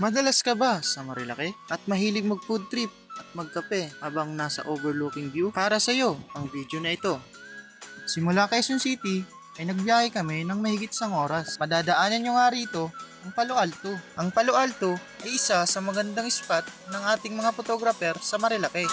Madalas ka ba sa Marilaki at mahilig mag food trip at magkape habang nasa overlooking view? Para sa iyo ang video na ito. Simula Quezon City ay nagbiyahe kami ng mahigit isang oras. Madadaanan nyo nga rito ang Palo Alto. Ang Palo Alto ay isa sa magandang spot ng ating mga photographer sa Marilaki.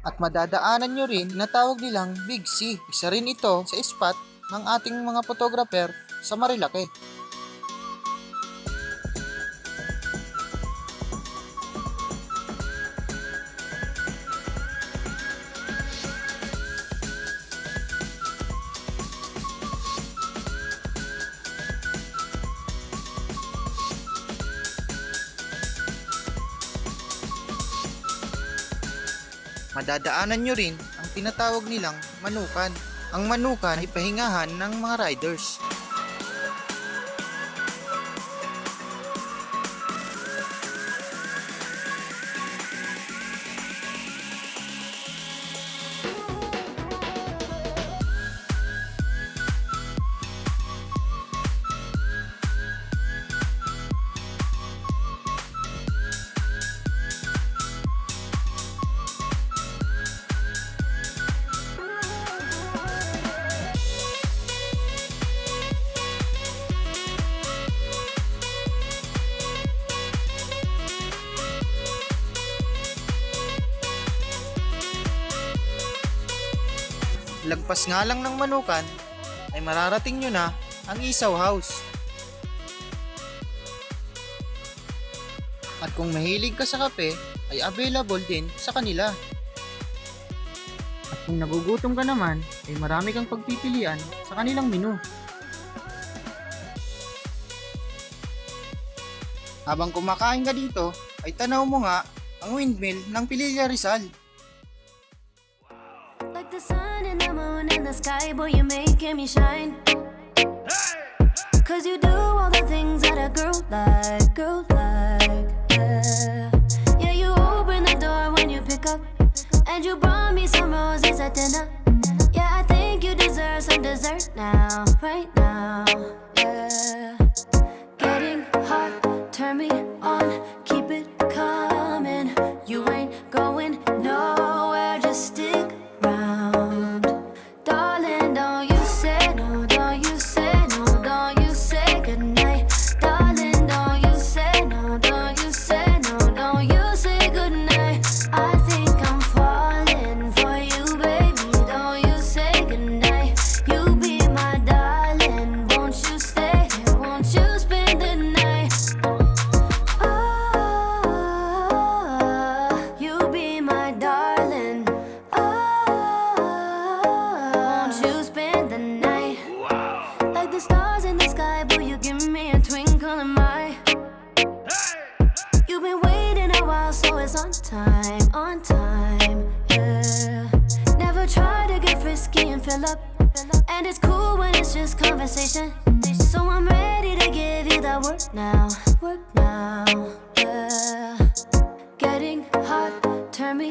At madadaanan nyo rin na tawag nilang Big C. Isa rin ito sa spot ng ating mga photographer sa Marilaki. Madadaanan nyo rin ang tinatawag nilang manukan. Ang manukan ay pahingahan ng mga riders. Lagpas nga lang ng manukan ay mararating nyo na ang Isaw House. At kung mahilig ka sa kape, ay available din sa kanila. At kung nagugutom ka naman, ay marami kang pagpipilian sa kanilang menu. Habang kumakain ka dito, ay tanaw mo nga ang windmill ng Pililla Rizal. The sky, boy, you're making me shine. Cause you do all the things that a girl like, girl like, yeah. Yeah, you open the door when you pick up, and you brought me some roses at dinner. Yeah, I think you deserve some dessert now, right now, on time, yeah. Never try to get frisky and fill up. And it's cool when it's just conversation. So I'm ready to give you that work now, work now, yeah. Getting hot, turn me